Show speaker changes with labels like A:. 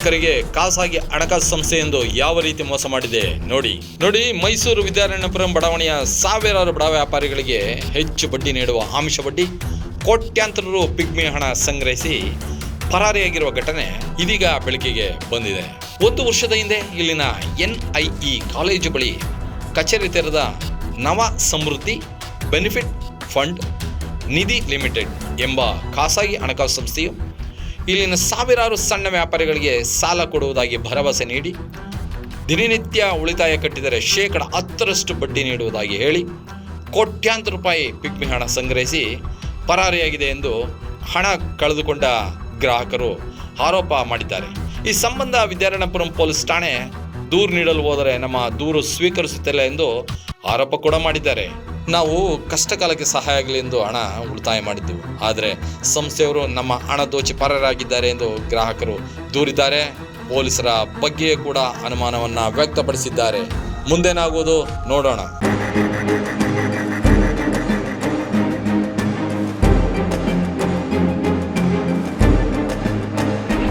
A: ಗ್ರಾಹಕರಿಗೆ ಖಾಸಗಿ ಹಣಕಾಸು ಸಂಸ್ಥೆ ಎಂದು ಯಾವ ರೀತಿ ಮೋಸ ಮಾಡಿದೆ ನೋಡಿ. ನೋಡಿ, ಮೈಸೂರು ವಿದ್ಯಾರಣ್ಯಪುರಂ ಬಡಾವಣೆಯ ಸಾವಿರಾರು ಬಡ ವ್ಯಾಪಾರಿಗಳಿಗೆ ಹೆಚ್ಚು ಬಡ್ಡಿ ನೀಡುವ ಆಮಿಷ ಬಡ್ಡಿ, ಕೋಟ್ಯಾಂತರ ರು ಪಿಗ್ಮಿ ಹಣ ಸಂಗ್ರಹಿಸಿ ಪರಾರಿಯಾಗಿರುವ ಘಟನೆ ಇದೀಗ ಬೆಳಕಿಗೆ ಬಂದಿದೆ. ಒಂದು ವರ್ಷದ ಹಿಂದೆ ಇಲ್ಲಿನ ಎನ್ಐಇ ಕಾಲೇಜು ಬಳಿ ಕಚೇರಿ ತೆರೆದ Nava Samruddhi benefit fund Nidhi limited ಎಂಬ ಖಾಸಗಿ ಹಣಕಾಸು ಸಂಸ್ಥೆಯು ಇಲ್ಲಿನ ಸಾವಿರಾರು ಸಣ್ಣ ವ್ಯಾಪಾರಿಗಳಿಗೆ ಸಾಲ ಕೊಡುವುದಾಗಿ ಭರವಸೆ ನೀಡಿ, ದಿನನಿತ್ಯ ಉಳಿತಾಯ ಕಟ್ಟಿದರೆ ಶೇಕಡ ಹತ್ತರಷ್ಟು ಬಡ್ಡಿ ನೀಡುವುದಾಗಿ ಹೇಳಿ, ಕೋಟ್ಯಾಂತರ ರೂಪಾಯಿ ಪಿಗ್ಮಿ ಹಣ ಸಂಗ್ರಹಿಸಿ ಪರಾರಿಯಾಗಿದೆ ಎಂದು ಹಣ ಕಳೆದುಕೊಂಡ ಗ್ರಾಹಕರು ಆರೋಪ ಮಾಡಿದ್ದಾರೆ. ಈ ಸಂಬಂಧ ವಿದ್ಯಾರಣ್ಯಪುರಂ ಪೊಲೀಸ್ ಠಾಣೆ ದೂರು ನೀಡಲು ಹೋದರೆ ನಮ್ಮ ದೂರು ಸ್ವೀಕರಿಸುತ್ತಿಲ್ಲ ಎಂದು ಆರೋಪ ಕೂಡ ಮಾಡಿದ್ದಾರೆ. ನಾವು ಕಷ್ಟ ಕಾಲಕ್ಕೆ ಸಹಾಯ ಆಗಲಿ ಎಂದು ಹಣ ಉಳಿತಾಯ ಮಾಡಿದ್ದೆವು. ಆದರೆ ಸಂಸ್ಥೆಯವರು ನಮ್ಮ ಹಣ ದೋಚಿ ಪರಾರಾಗಿದ್ದಾರೆ ಎಂದು ಗ್ರಾಹಕರು ದೂರಿದ್ದಾರೆ. ಪೊಲೀಸರ ಬಗ್ಗೆ ಕೂಡ ಅನುಮಾನವನ್ನು ವ್ಯಕ್ತಪಡಿಸಿದ್ದಾರೆ. ಮುಂದೇನಾಗುವುದು ನೋಡೋಣ.